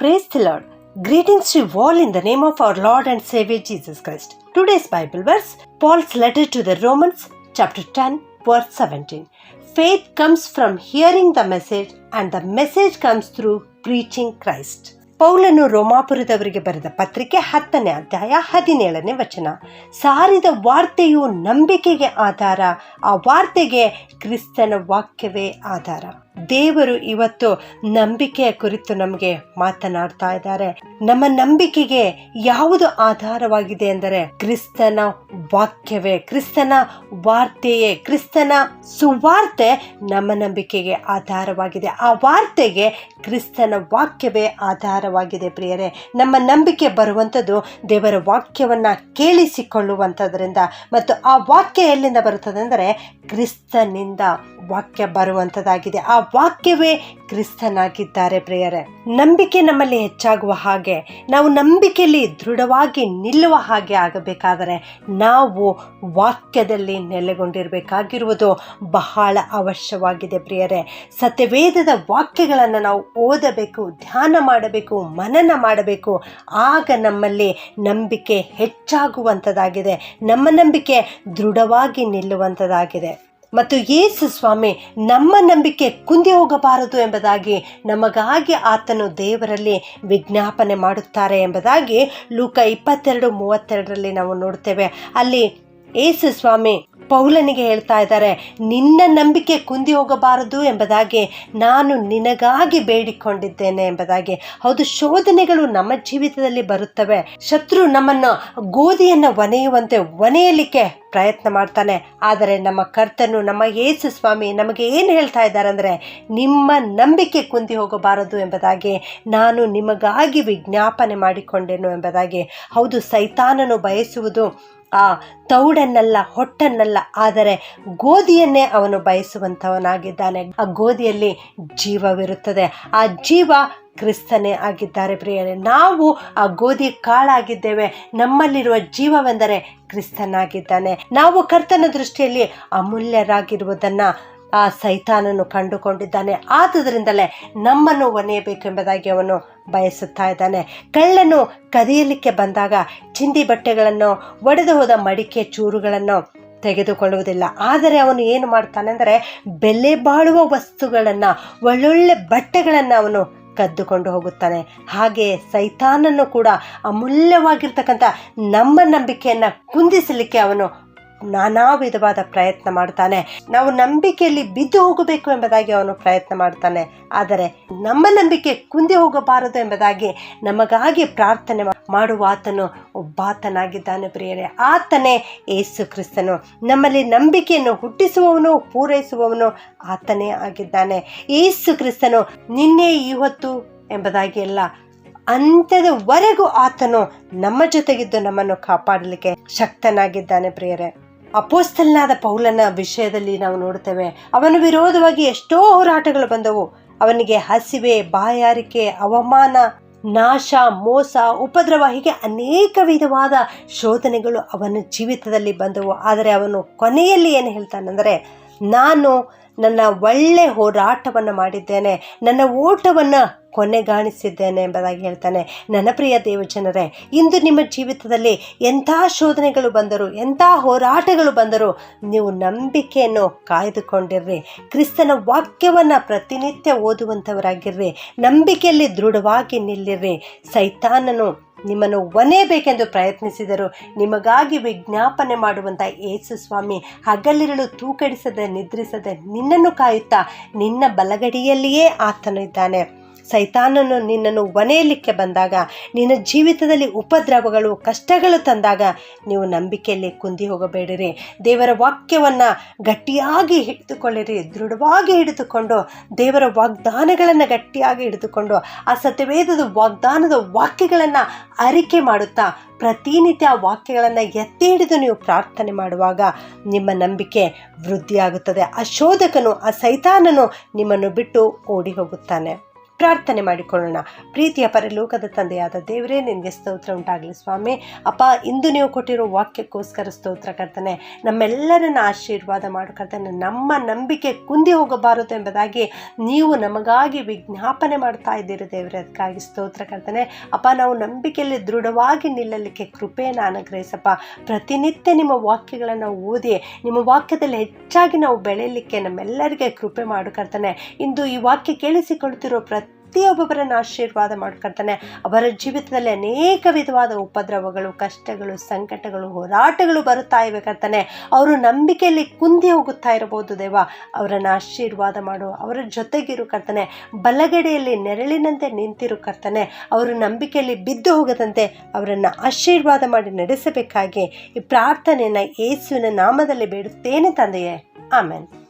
Praise the Lord. Greetings to you all in the name of our Lord and Savior Jesus Christ. Today's Bible verse, Paul's letter to the Romans, chapter 10, verse 17. Faith comes from hearing the message, and the message comes through preaching Christ. ಪೌಲನು ರೋಮಾಪುರದವರಿಗೆ ಬರೆದ ಪತ್ರಿಕೆ ಹತ್ತನೇ ಅಧ್ಯಾಯ ಹದಿನೇಳನೇ ವಚನ ಸಾರಿದ ವಾರ್ತೆಯು ನಂಬಿಕೆಗೆ ಆಧಾರ ಆ ವಾರ್ತೆಗೆ ಕ್ರಿಸ್ತನ ವಾಕ್ಯವೇ ಆಧಾರ ದೇವರು ಇವತ್ತು ನಂಬಿಕೆಯ ಕುರಿತು ನಮಗೆ ಮಾತನಾಡ್ತಾ ಇದ್ದಾರೆ. ನಮ್ಮ ನಂಬಿಕೆಗೆ ಯಾವುದು ಆಧಾರವಾಗಿದೆ ಎಂದರೆ ಕ್ರಿಸ್ತನ ವಾಕ್ಯವೇ, ಕ್ರಿಸ್ತನ ವಾರ್ತೆಯೇ, ಕ್ರಿಸ್ತನ ಸುವಾರ್ತೆ ನಮ್ಮ ನಂಬಿಕೆಗೆ ಆಧಾರವಾಗಿದೆ. ಆ ವಾರ್ತೆಗೆ ಕ್ರಿಸ್ತನ ವಾಕ್ಯವೇ ಆಧಾರವಾಗಿದೆ ಪ್ರಿಯರೇ. ನಮ್ಮ ನಂಬಿಕೆ ಬರುವಂಥದ್ದು ದೇವರ ವಾಕ್ಯವನ್ನು ಕೇಳಿಸಿಕೊಳ್ಳುವಂಥದ್ರಿಂದ ಮತ್ತು ಆ ವಾಕ್ಯ ಎಲ್ಲಿಂದ ಬರುತ್ತದೆ ಅಂದರೆ ಕ್ರಿಸ್ತನಿಂದ. ವಾಕ್ಯ ಬರುವಂಥದ್ದಾಗಿದೆ ಆ ವಾಕ್ಯವೇ ಕ್ರಿಸ್ತನಾಗಿದ್ದಾರೆ ಪ್ರಿಯರೇ. ನಂಬಿಕೆ ನಮ್ಮಲ್ಲಿ ಹೆಚ್ಚಾಗುವ ಹಾಗೆ, ನಾವು ನಂಬಿಕೆಯಲ್ಲಿ ದೃಢವಾಗಿ ನಿಲ್ಲುವ ಹಾಗೆ ಆಗಬೇಕಾದರೆ ನಾವು ವಾಕ್ಯದಲ್ಲಿ ನೆಲೆಗೊಂಡಿರಬೇಕಾಗಿರುವುದು ಬಹಳ ಅವಶ್ಯವಾಗಿದೆ ಪ್ರಿಯರೇ. ಸತ್ಯವೇದದ ವಾಕ್ಯಗಳನ್ನು ನಾವು ಓದಬೇಕು, ಧ್ಯಾನ ಮಾಡಬೇಕು, ಮನನ ಮಾಡಬೇಕು. ಆಗ ನಮ್ಮಲ್ಲಿ ನಂಬಿಕೆ ಹೆಚ್ಚಾಗುವಂಥದ್ದಾಗಿದೆ ನಮ್ಮ ನಂಬಿಕೆ ದೃಢವಾಗಿ ನಿಲ್ಲುವಂಥದ್ದಾಗಿದೆ ಮತ್ತು ಯೇಸು ಸ್ವಾಮಿ ನಮ್ಮ ನಂಬಿಕೆ ಕುಂದಿ ಹೋಗಬಾರದು ಎಂಬುದಾಗಿ, ನಮಗಾಗಿ ಆತನು ದೇವರಲ್ಲಿ ವಿಜ್ಞಾಪನೆ ಮಾಡುತ್ತಾರೆ ಎಂಬುದಾಗಿ ಲೂಕ ಇಪ್ಪತ್ತೆರಡು ಮೂವತ್ತೆರಡರಲ್ಲಿ ನಾವು ನೋಡ್ತೇವೆ ಅಲ್ಲಿ ಏಸು ಸ್ವಾಮಿ ಪೌಲನಿಗೆ ಹೇಳ್ತಾ ಇದ್ದಾರೆ, ನಿನ್ನ ನಂಬಿಕೆ ಕುಂದಿ ಹೋಗಬಾರದು ಎಂಬುದಾಗಿ ನಾನು ನಿನಗಾಗಿ ಬೇಡಿಕೊಂಡಿದ್ದೇನೆ ಎಂಬುದಾಗಿ. ಹೌದು, ಶೋಧನೆಗಳು ನಮ್ಮ ಜೀವಿತದಲ್ಲಿ ಬರುತ್ತವೆ. ಶತ್ರು ನಮ್ಮನ್ನು ಗೋಧಿಯನ್ನು ಒನೆಯುವಂತೆ ಒನೆಯಲಿಕ್ಕೆ ಪ್ರಯತ್ನ ಮಾಡ್ತಾನೆ. ಆದರೆ ನಮ್ಮ ಕರ್ತನು, ನಮ್ಮ ಯೇಸು ಸ್ವಾಮಿ ನಮಗೆ ಏನು ಹೇಳ್ತಾ ಇದ್ದಾರೆ ಅಂದರೆ, ನಿಮ್ಮ ನಂಬಿಕೆ ಕುಂದಿ ಹೋಗಬಾರದು ಎಂಬುದಾಗಿ ನಾನು ನಿಮಗಾಗಿ ವಿಜ್ಞಾಪನೆ ಮಾಡಿಕೊಂಡೆನು ಎಂಬುದಾಗಿ. ಹೌದು, ಸೈತಾನನು ಬಯಸುವುದು ಆ ತೌಡನ್ನಲ್ಲ, ಹೊಟ್ಟನ್ನಲ್ಲ, ಆದರೆ ಗೋಧಿಯನ್ನೇ ಅವನು ಬಯಸುವಂಥವನಾಗಿದ್ದಾನೆ. ಆ ಗೋಧಿಯಲ್ಲಿ ಜೀವವಿರುತ್ತದೆ. ಆ ಜೀವ ಕ್ರಿಸ್ತನೇ ಆಗಿದ್ದಾರೆ ಪ್ರಿಯರೇ. ನಾವು ಆ ಗೋಧಿ ಕಾಳಾಗಿದ್ದೇವೆ. ನಮ್ಮಲ್ಲಿರುವ ಜೀವವೆಂದರೆ ಕ್ರಿಸ್ತನಾಗಿದ್ದಾನೆ. ನಾವು ಕರ್ತನ ದೃಷ್ಟಿಯಲ್ಲಿ ಅಮೂಲ್ಯರಾಗಿರುವುದನ್ನು ಆ ಸೈತಾನನ್ನು ಕಂಡುಕೊಂಡಿದ್ದಾನೆ. ಆದುದರಿಂದಲೇ ನಮ್ಮನ್ನು ಒನೆಯಬೇಕೆಂಬುದಾಗಿ ಅವನು ಬಯಸುತ್ತಾ ಇದ್ದಾನೆ. ಕಳ್ಳನು ಕದಿಯಲಿಕ್ಕೆ ಬಂದಾಗ ಚಿಂದಿ ಬಟ್ಟೆಗಳನ್ನು, ಒಡೆದು ಹೋದ ಮಡಿಕೆ ಚೂರುಗಳನ್ನು ತೆಗೆದುಕೊಳ್ಳುವುದಿಲ್ಲ. ಆದರೆ ಅವನು ಏನು ಮಾಡ್ತಾನೆ ಅಂದರೆ ಬೆಲೆ ಬಾಳುವ ವಸ್ತುಗಳನ್ನು, ಒಳ್ಳೊಳ್ಳೆ ಬಟ್ಟೆಗಳನ್ನು ಅವನು ಕದ್ದುಕೊಂಡು ಹೋಗುತ್ತಾನೆ. ಹಾಗೆ ಸೈತಾನನ್ನು ಕೂಡ ಅಮೂಲ್ಯವಾಗಿರ್ತಕ್ಕಂಥ ನಮ್ಮ ನಂಬಿಕೆಯನ್ನು ಕುಂದಿಸಲಿಕ್ಕೆ ಅವನು ನಾನಾ ವಿಧವಾದ ಪ್ರಯತ್ನ ಮಾಡ್ತಾನೆ. ನಾವು ನಂಬಿಕೆಯಲ್ಲಿ ಬಿದ್ದು ಹೋಗಬೇಕು ಎಂಬುದಾಗಿ ಅವನು ಪ್ರಯತ್ನ ಮಾಡ್ತಾನೆ. ಆದರೆ ನಮ್ಮ ನಂಬಿಕೆ ಕುಂದಿ ಹೋಗಬಾರದು ಎಂಬುದಾಗಿ ನಮಗಾಗಿ ಪ್ರಾರ್ಥನೆ ಮಾಡುವ ಆತನು ಒಬ್ಬಾತನಾಗಿದ್ದಾನೆ ಪ್ರಿಯರೇ. ಆತನೇ ಏಸು ಕ್ರಿಸ್ತನು. ನಮ್ಮಲ್ಲಿ ನಂಬಿಕೆಯನ್ನು ಹುಟ್ಟಿಸುವವನು, ಪೂರೈಸುವವನು ಆತನೇ ಆಗಿದ್ದಾನೆ. ಏಸು ಕ್ರಿಸ್ತನು ನಿನ್ನೆ, ಇವತ್ತು ಎಂಬುದಾಗಿ ಎಲ್ಲ ಅಂತ್ಯದವರೆಗೂ ಆತನು ನಮ್ಮ ಜೊತೆಗಿದ್ದು ನಮ್ಮನ್ನು ಕಾಪಾಡಲಿಕ್ಕೆ ಶಕ್ತನಾಗಿದ್ದಾನೆ ಪ್ರಿಯರೇ. ಅಪೋಸ್ತಲನಾದ ಪೌಲನ ವಿಷಯದಲ್ಲಿ ನಾವು ನೋಡ್ತೇವೆ ಅವನ ವಿರೋಧವಾಗಿ ಎಷ್ಟೋ ಹೋರಾಟಗಳು ಬಂದವು. ಅವನಿಗೆ ಹಸಿವೆ, ಬಾಯಾರಿಕೆ, ಅವಮಾನ, ನಾಶ, ಮೋಸ, ಉಪದ್ರವ ಹೀಗೆ ಅನೇಕ ವಿಧವಾದ ಶೋಧನೆಗಳು ಅವನ ಜೀವಿತದಲ್ಲಿ ಬಂದವು. ಆದರೆ ಅವನು ಕೊನೆಯಲ್ಲಿ ಏನು ಹೇಳ್ತಾನೆಂದರೆ, ನಾನು ನನ್ನ ಒಳ್ಳೆ ಹೋರಾಟವನ್ನು ಮಾಡಿದ್ದೇನೆ, ನನ್ನ ಓಟವನ್ನು ಕೊನೆಗಾಣಿಸಿದ್ದೇನೆ ಎಂಬುದಾಗಿ ಹೇಳ್ತಾನೆ. ನನ್ನ ಪ್ರಿಯ ದೇವಜನರೇ, ಇಂದು ನಿಮ್ಮ ಜೀವಿತದಲ್ಲಿ ಎಂಥ ಶೋಧನೆಗಳು ಬಂದರು, ಎಂಥ ಹೋರಾಟಗಳು ಬಂದರೂ ನೀವು ನಂಬಿಕೆಯನ್ನು ಕಾಯ್ದುಕೊಂಡಿರ್ರಿ. ಕ್ರಿಸ್ತನ ವಾಕ್ಯವನ್ನು ಪ್ರತಿನಿತ್ಯ ಓದುವಂಥವರಾಗಿರ್ರಿ. ನಂಬಿಕೆಯಲ್ಲಿ ದೃಢವಾಗಿ ನಿಲ್ಲಿರ್ರಿ. ಸೈತಾನನು ನಿಮ್ಮನ್ನು ಒನೇಬೇಕೆಂದು ಪ್ರಯತ್ನಿಸಿದರು ನಿಮಗಾಗಿ ವಿಜ್ಞಾಪನೆ ಮಾಡುವಂಥ ಯೇಸು ಸ್ವಾಮಿ ಹಗಲಿರಳು ತೂಕಡಿಸದೆ ನಿದ್ರಿಸದೆ ನಿನ್ನನ್ನು ಕಾಯುತ್ತಾ ನಿನ್ನ ಬಲಗಡಿಯಲ್ಲಿಯೇ ಆತನು ಇದ್ದಾನೆ. ಸೈತಾನನು ನಿನ್ನನ್ನು ಒನೆಯಲಿಕ್ಕೆ ಬಂದಾಗ, ನಿನ್ನ ಜೀವಿತದಲ್ಲಿ ಉಪದ್ರವಗಳು, ಕಷ್ಟಗಳು ತಂದಾಗ ನೀವು ನಂಬಿಕೆಯಲ್ಲಿ ಕುಂದಿ ಹೋಗಬೇಡಿರಿ. ದೇವರ ವಾಕ್ಯವನ್ನು ಗಟ್ಟಿಯಾಗಿ ಹಿಡಿದುಕೊಳ್ಳಿರಿ, ದೃಢವಾಗಿ ಹಿಡಿದುಕೊಂಡು ದೇವರ ವಾಗ್ದಾನಗಳನ್ನು ಗಟ್ಟಿಯಾಗಿ ಹಿಡಿದುಕೊಂಡು ಆ ಸತ್ಯವೇದದ ವಾಗ್ದಾನದ ವಾಕ್ಯಗಳನ್ನು ಅರಿಕೆ ಮಾಡುತ್ತಾ, ಪ್ರತಿನಿತ್ಯ ಆ ವಾಕ್ಯಗಳನ್ನು ಎತ್ತಿ ಹಿಡಿದು ನೀವು ಪ್ರಾರ್ಥನೆ ಮಾಡುವಾಗ ನಿಮ್ಮ ನಂಬಿಕೆ ವೃದ್ಧಿಯಾಗುತ್ತದೆ. ಆ ಶೋಧಕನು, ಆ ಸೈತಾನನು ನಿಮ್ಮನ್ನು ಬಿಟ್ಟು ಓಡಿ ಹೋಗುತ್ತಾನೆ. ಪ್ರಾರ್ಥನೆ ಮಾಡಿಕೊಳ್ಳೋಣ. ಪ್ರೀತಿಯ ಪರಲೋಕದ ತಂದೆಯಾದ ದೇವರೇ, ನಿನಗೆ ಸ್ತೋತ್ರ ಉಂಟಾಗಲಿ ಸ್ವಾಮಿ. ಅಪ್ಪ, ಇಂದು ನೀವು ಕೊಟ್ಟಿರೋ ವಾಕ್ಯಕ್ಕೋಸ್ಕರ ಸ್ತೋತ್ರ ಕರ್ತನೆ. ನಮ್ಮೆಲ್ಲರನ್ನ ಆಶೀರ್ವಾದ ಮಾಡು ಕರ್ತನೆ. ನಮ್ಮ ನಂಬಿಕೆ ಕುಂದಿ ಹೋಗಬಾರದು ಎಂಬುದಾಗಿ ನೀವು ನಮಗಾಗಿ ವಿಜ್ಞಾಪನೆ ಮಾಡ್ತಾ ಇದ್ದೀರಿ ದೇವರೇ. ಅದಕ್ಕಾಗಿ ಸ್ತೋತ್ರ ಕರ್ತನೆ. ಅಪ್ಪ, ನಾವು ನಂಬಿಕೆಯಲ್ಲಿ ದೃಢವಾಗಿ ನಿಲ್ಲಲಿಕ್ಕೆ ಕೃಪೆಯನ್ನು ಅನುಗ್ರಹಿಸಪ್ಪ. ಪ್ರತಿನಿತ್ಯ ನಿಮ್ಮ ವಾಕ್ಯಗಳನ್ನು ಓದಿ, ನಿಮ್ಮ ವಾಕ್ಯದಲ್ಲಿ ಹೆಚ್ಚಾಗಿ ನಾವು ಬೆಳೆಯಲಿಕ್ಕೆ ನಮ್ಮೆಲ್ಲರಿಗೆ ಕೃಪೆ ಮಾಡು ಕರ್ತನೆ. ಇಂದು ಈ ವಾಕ್ಯ ಕೇಳಿಸಿಕೊಳ್ತಿರೋ ಪ್ರತಿಯೊಬ್ಬೊಬ್ಬರನ್ನು ಆಶೀರ್ವಾದ ಮಾಡ್ಕೊಳ್ತಾನೆ. ಅವರ ಜೀವಿತದಲ್ಲಿ ಅನೇಕ ವಿಧವಾದ ಉಪದ್ರವಗಳು, ಕಷ್ಟಗಳು, ಸಂಕಟಗಳು, ಹೋರಾಟಗಳು ಬರುತ್ತಾ ಇವೆ ಕರ್ತಾನೆ. ಅವರು ನಂಬಿಕೆಯಲ್ಲಿ ಕುಂದಿ ಹೋಗುತ್ತಾ ಇರಬಹುದು ದೇವ. ಅವರನ್ನು ಆಶೀರ್ವಾದ ಮಾಡು. ಅವರ ಜೊತೆಗಿರು ಕರ್ತಾನೆ. ಬಲಗಡೆಯಲ್ಲಿ ನೆರಳಿನಂತೆ ನಿಂತಿರು ಕರ್ತಾನೆ. ಅವರು ನಂಬಿಕೆಯಲ್ಲಿ ಬಿದ್ದು ಹೋಗದಂತೆ ಅವರನ್ನು ಆಶೀರ್ವಾದ ಮಾಡಿ ನಡೆಸಬೇಕಾಗಿ ಈ ಪ್ರಾರ್ಥನೆಯನ್ನು ಯೇಸುವಿನ ನಾಮದಲ್ಲಿ ಬೇಡುತ್ತೇನೆ ತಂದೆಯೇ. ಆಮೇಲೆ